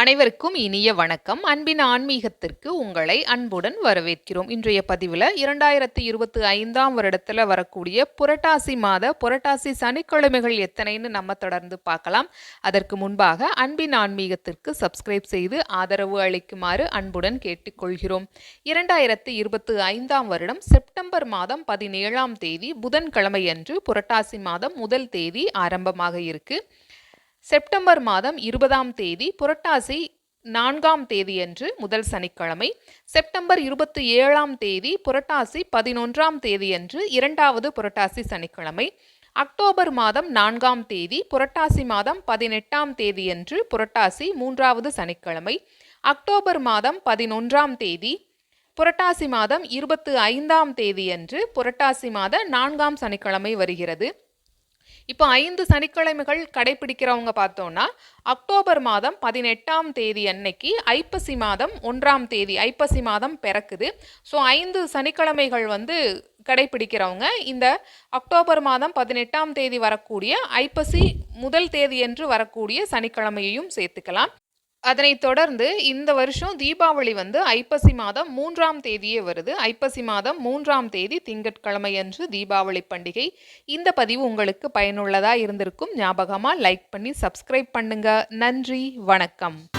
அனைவருக்கும் இனிய வணக்கம். அன்பின் ஆன்மீகத்திற்கு உங்களை அன்புடன் வரவேற்கிறோம். இன்றைய பதிவில் இரண்டாயிரத்தி இருபத்தி ஐந்தாம் வருடத்தில் வரக்கூடிய புரட்டாசி மாத புரட்டாசி சனிக்கிழமைகள் எத்தனைன்னு நம்ம தொடர்ந்து பார்க்கலாம். அதற்கு முன்பாக அன்பின் ஆன்மீகத்திற்கு சப்ஸ்கிரைப் செய்து ஆதரவு அளிக்குமாறு அன்புடன் கேட்டுக்கொள்கிறோம். இரண்டாயிரத்தி இருபத்தி ஐந்தாம் வருடம் செப்டம்பர் மாதம் பதினேழாம் தேதி புதன்கிழமையன்று புரட்டாசி மாதம் முதல் தேதி ஆரம்பமாக இருக்குது செப்டம்பர் மாதம் இருபதாம் தேதி புரட்டாசி நான்காம் தேதியன்று முதல் சனிக்கிழமை செப்டம்பர் இருபத்தி ஏழாம் தேதி புரட்டாசி பதினொன்றாம் தேதியன்று இரண்டாவது புரட்டாசி சனிக்கிழமை அக்டோபர் மாதம் நான்காம் தேதி புரட்டாசி மாதம் பதினெட்டாம் தேதியன்று புரட்டாசி மூன்றாவது சனிக்கிழமை அக்டோபர் மாதம் பதினொன்றாம் தேதி புரட்டாசி மாதம் இருபத்து ஐந்தாம் தேதியன்று புரட்டாசி மாத நான்காம் சனிக்கிழமை வருகிறது. இப்போ ஐந்து சனிக்கிழமைகள் கடைபிடிக்கிறவங்க பார்த்தோம்னா அக்டோபர் மாதம் பதினெட்டாம் தேதி அன்னைக்கு ஐப்பசி மாதம் ஒன்றாம் தேதி ஐப்பசி மாதம் பிறக்குது. ஸோ ஐந்து சனிக்கிழமைகள் வந்து கடைபிடிக்கிறவங்க இந்த அக்டோபர் மாதம் பதினெட்டாம் தேதி வரக்கூடிய ஐப்பசி முதல் தேதி என்று வரக்கூடிய சனிக்கிழமையையும் சேர்த்துக்கலாம். அதனைத் தொடர்ந்து இந்த வருஷம் தீபாவளி வந்து ஐப்பசி மாதம் மூன்றாம் தேதியே வருது. ஐப்பசி மாதம் மூன்றாம் தேதி திங்கட்கிழமை அன்று தீபாவளி பண்டிகை. இந்த பதிவு உங்களுக்கு பயனுள்ளதாக இருந்திருக்கும் ஞாபகமாக லைக் பண்ணி சப்ஸ்கிரைப் பண்ணுங்க. நன்றி வணக்கம்.